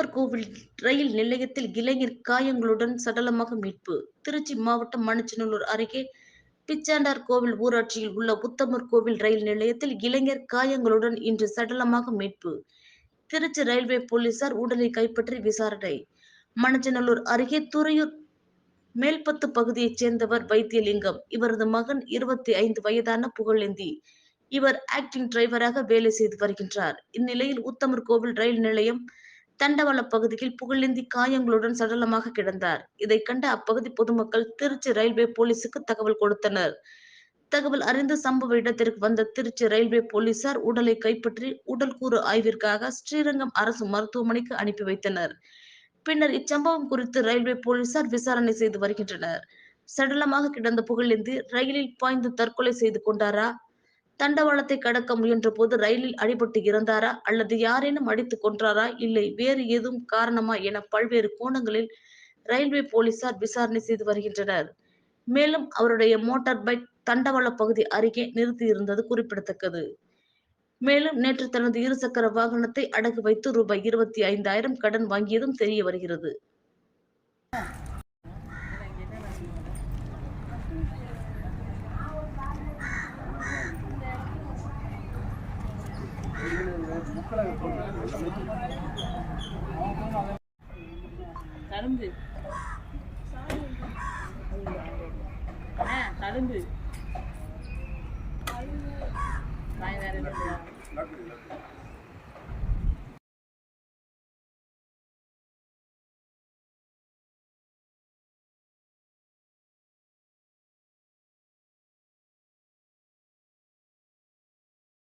கோவில் ரயில் நிலையத்தில் இளைஞர் காயங்களுடன் சடலமாக மீட்பு. திருச்சி மாவட்டம் மணச்சநல்லூர் அருகே பிச்சாண்டார் கோவில் ஊராட்சியில் உள்ள உத்தமர் கோவில் ரயில் நிலையத்தில் இளைஞர் காயங்களுடன் இன்று சடலமாக மீட்பு. திருச்சி ரயில்வே போலீசார் உடலை கைப்பற்றி விசாரணை. மணச்சநல்லூர் அருகே துறையூர் மேல்பத்து பகுதியைச் சேர்ந்தவர் வைத்தியலிங்கம். இவரது மகன் இருபத்தி ஐந்து வயதான புகழேந்தி. இவர் ஆக்டிங் டிரைவராக வேலை செய்து வருகின்றார். இந்நிலையில் உத்தமர் கோவில் ரயில் நிலையம் தண்டவாள பகுதியில் புகழேந்தி காயங்களுடன் சடலமாக கிடந்தார். இதை கண்ட அப்பகுதி பொதுமக்கள் திருச்சி ரயில்வே போலீசுக்கு தகவல் கொடுத்தனர். தகவல் அறிந்து சம்பவ இடத்திற்கு வந்த திருச்சி ரயில்வே போலீசார் உடலை கைப்பற்றி உடல் கூறு ஆய்விற்காக ஸ்ரீரங்கம் அரசு மருத்துவமனைக்கு அனுப்பி வைத்தனர். பின்னர் இச்சம்பவம் குறித்து ரயில்வே போலீசார் விசாரணை செய்து வருகின்றனர். சடலமாக கிடந்த புகழேந்தி ரயிலில் பாய்ந்து தற்கொலை செய்து கொண்டாரா? தண்டவாளத்தை கடக்க முயன்ற போது ரயிலில் அடிபட்டு இறந்தாரா? அல்லது யாரேனும் அடித்துக் கொன்றாரா? இல்லை வேறு ஏதும் காரணமா என பல்வேறு கோணங்களில் ரயில்வே போலீசார் விசாரணை செய்து வருகின்றனர். மேலும் அவருடைய மோட்டார் பைக் தண்டவாள பகுதி அருகே நிறுத்தி இருந்தது குறிப்பிடத்தக்கது. மேலும் நேற்று தனது இருசக்கர வாகனத்தை அடகு வைத்து ரூபாய் இருபத்தி ஐந்தாயிரம் கடன் வாங்கியதும் தெரிய வருகிறது. தழும்பு ஆ தழும்பு வாய் நிறைய